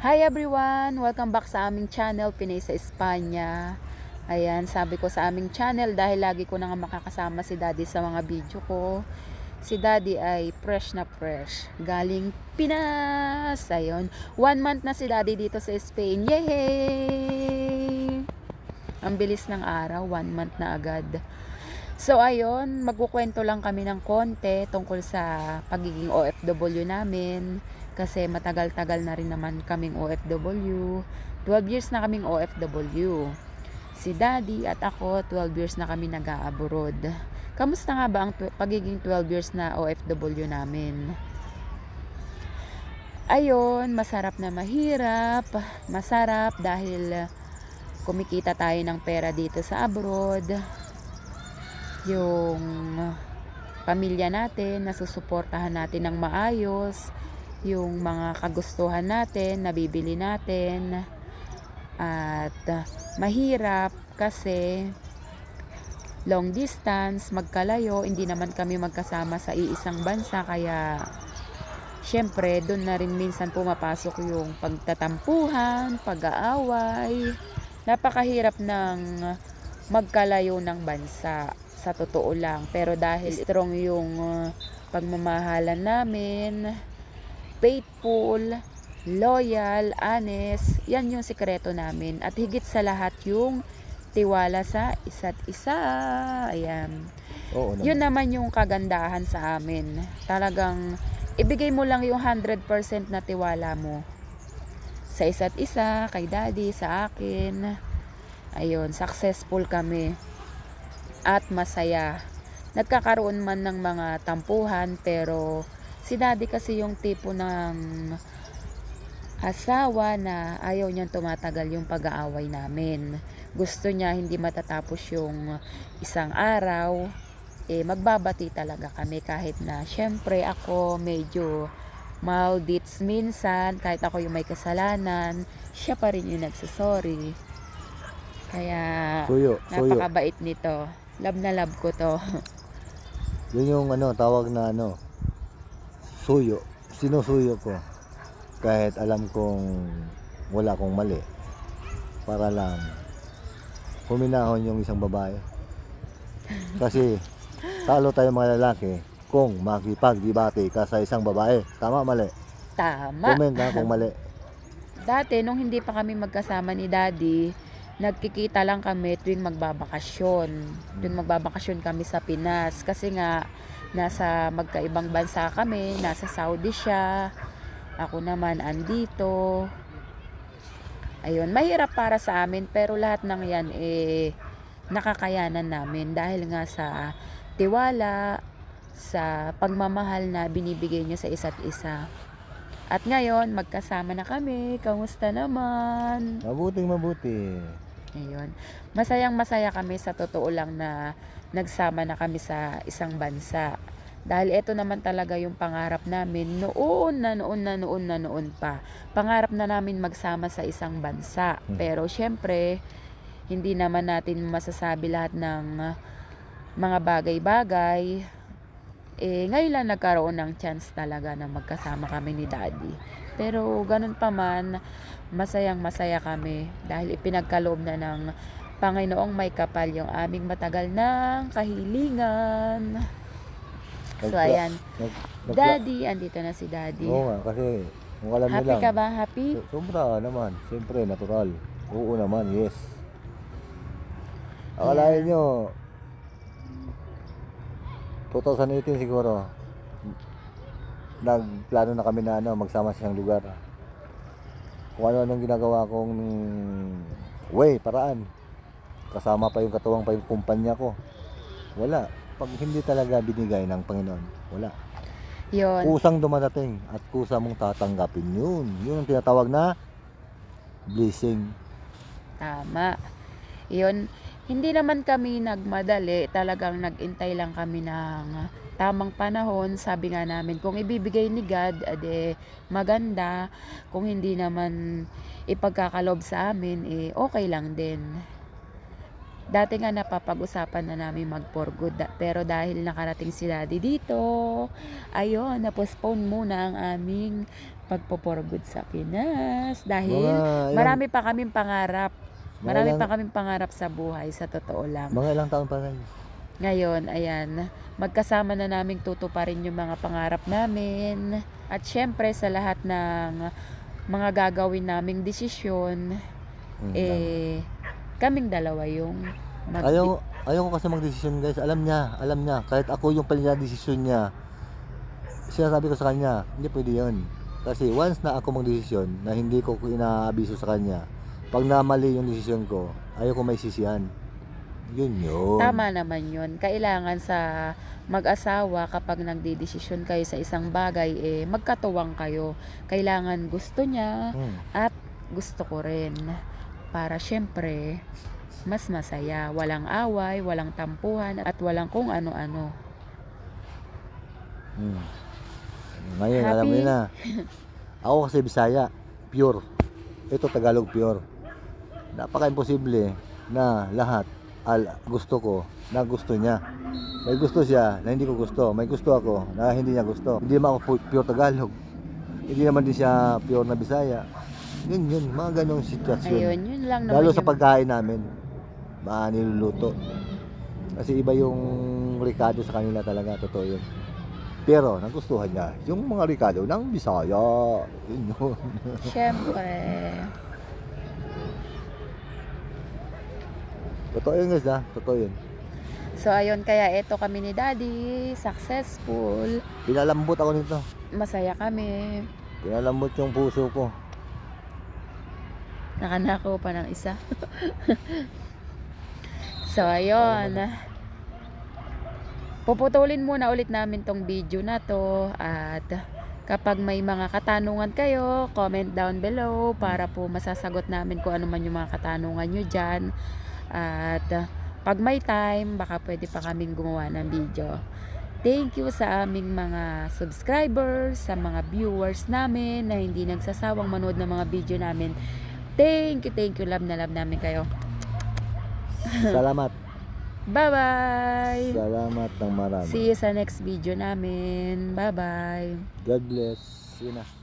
Hi everyone! Welcome back sa aming channel, Pinay sa Espanya. Ayan, sabi ko sa aming channel dahil lagi ko na nga makakasama si Daddy sa mga video ko. Si Daddy ay fresh na fresh. Galing Pinas! Ayun, one month na si Daddy dito sa Spain. Yay! Ang bilis ng araw, one month na agad. So ayun, magkukwento lang kami ng konti tungkol sa pagiging OFW namin kasi matagal-tagal na rin naman kaming OFW. 12 years na kaming OFW. Si Daddy at ako, 12 years na kami nag-abroad. Kamusta nga ba ang pagiging 12 years na OFW namin? Ayun, masarap na mahirap. Masarap dahil kumikita tayo ng pera dito sa abroad. Yung pamilya natin, nasusuportahan natin ng maayos yung mga kagustuhan natin, nabibili natin. At uh, mahirap kasi long distance, magkalayo, hindi naman kami magkasama sa iisang bansa kaya syempre doon na rin minsan pumapasok yung pagtatampuhan, pag-aaway. Napakahirap ng magkalayo ng bansa sa totoo lang. Pero dahil strong yung uh, pagmamahalan namin, faithful, loyal, honest. Yan yung sikreto namin. At higit sa lahat yung tiwala sa isa't isa. Ayan. Oo naman. Yun naman yung kagandahan sa amin. Talagang ibigay mo lang yung 100% na tiwala mo sa isa't isa, kay daddy, sa akin. Ayun, successful kami. At masaya. Nagkakaroon man ng mga tampuhan pero si daddy kasi yung tipo ng asawa na ayaw niyang tumatagal yung pag-aaway namin. Gusto niya hindi matatapos yung isang araw. Eh, magbabati talaga kami kahit na syempre ako medyo maldits minsan kahit ako yung may kasalanan siya pa rin yung nagsasorry kaya Suyo, suyo. napakabait nito love na love ko to Yun yung ano, tawag na ano, suyo. Sinusuyo ko. Kahit alam kong wala akong mali. Para lang huminahon yung isang babae. Kasi talo tayo mga lalaki kung makipagdebate ka sa isang babae. Tama, mali. tama Comment ka kung mali. dati nung hindi pa kami magkasama ni daddy nagkikita lang kami tuwing magbabakasyon. Tuwing magbabakasyon kami sa Pinas. Kasi nga nasa magkaibang bansa kami. Nasa Saudi siya. Ako naman andito. Ayun mahirap para sa amin. Pero lahat ng yan eh nakakayanan namin. Dahil nga sa tiwala sa pagmamahal na binibigay niyo sa isa't isa. At ngayon, magkasama na kami. Kamusta naman? Mabuting mabuti. Ayun. Masayang masaya kami sa totoo lang na nagsama na kami sa isang bansa. Dahil ito naman talaga yung pangarap namin noon na noon na noon na noon pa. Pangarap na namin magsama sa isang bansa. Hmm. Pero syempre, hindi naman natin masasabi lahat ng mga bagay-bagay. Eh, ngayon lang nagkaroon ng chance talaga na magkasama kami ni Daddy. Pero ganun pa man, masayang masaya kami dahil ipinagkaloob na ng Panginoong may kapal yung aming matagal ng kahilingan. So ayan, Nag, Daddy, andito na si Daddy. Oo nga, kasi kung alam Happy lang. ka ba? Happy? So- Sobra naman. Siyempre, natural. Oo naman, yes. Akalain nyo, 2018 siguro, nagplano na kami na ano, magsama sa isang lugar. Kung ano-anong ginagawa kong way, paraan. Kasama pa yung katuwang pa yung kumpanya ko. Wala. Pag hindi talaga binigay ng Panginoon, wala. Yun. Kusang dumadating at kusa mong tatanggapin yun. Yun ang tinatawag na blessing. Tama. Yun. Hindi naman kami nagmadali. Talagang nagintay lang kami ng tamang panahon. Sabi nga namin, kung ibibigay ni God, ade maganda. Kung hindi naman ipagkakalob sa amin, eh okay lang din. Dati nga napapag-usapan na namin mag for good pero dahil nakarating si Daddy dito, ayun, na-postpone muna ang aming pagpo-for good sa Pinas dahil Mga ilang, marami pa kaming pangarap. Marami ilang, pa kaming pangarap sa buhay sa totoo lang. Mga ilang taon pa rin. Ngayon, ayan, magkasama na naming tutuparin yung mga pangarap namin. At syempre sa lahat ng mga gagawin naming desisyon, Mm, eh, kaming dalawa yung mag- Ayaw, ayaw ko kasi magdesisyon guys. Alam niya, alam niya. Kahit ako yung pala desisyon niya. Sinasabi ko sa kanya, hindi pwede yun. Kasi once na ako magdesisyon na hindi ko inaabiso sa kanya, pag namali yung desisyon ko, ayaw ko may sisihan. Yun yun. Tama naman yun. Kailangan sa mag-asawa kapag nagdidesisyon kayo sa isang bagay, eh, magkatuwang kayo. Kailangan gusto niya Hmm. at gusto ko rin. Para syempre, mas masaya. Walang away, walang tampuhan, at walang kung ano-ano. Hmm. Ngayon, alam mo Happy? na. Ako kasi Bisaya, pure. Ito Tagalog pure. Napaka-imposible na lahat al gusto ko na gusto niya. May gusto siya na hindi ko gusto. May gusto ako na hindi niya gusto. Hindi naman ako pu- pure Tagalog. Hindi naman din siya pure na Bisaya. Yun yun, mga ganong sitwasyon. Ayun, yun lang naman Lalo sa pagkain namin. Mga niluluto. Kasi iba yung Ricardo sa kanila talaga, totoo yun. Pero nagustuhan niya yung mga Ricardo ng Bisaya. Yun yun. Syempre. Totoo yun guys ha, totoo yun. So, ayun, kaya eto kami ni Daddy. Successful. Pinalambot ako nito. Masaya kami. Pinalambot yung puso ko. Nakanakaw pa ng isa. so, ayun. Puputulin muna ulit namin tong video na to at kapag may mga katanungan kayo, comment down below para po masasagot namin kung ano man yung mga katanungan nyo dyan. At pag may time, baka pwede pa kaming gumawa ng video. Thank you sa aming mga subscribers, sa mga viewers namin na hindi nagsasawang manood ng mga video namin. Thank you, thank you. Love na love namin kayo. Salamat. Bye-bye! Salamat ng marami. See you sa next video namin. Bye-bye! God bless. Yun na.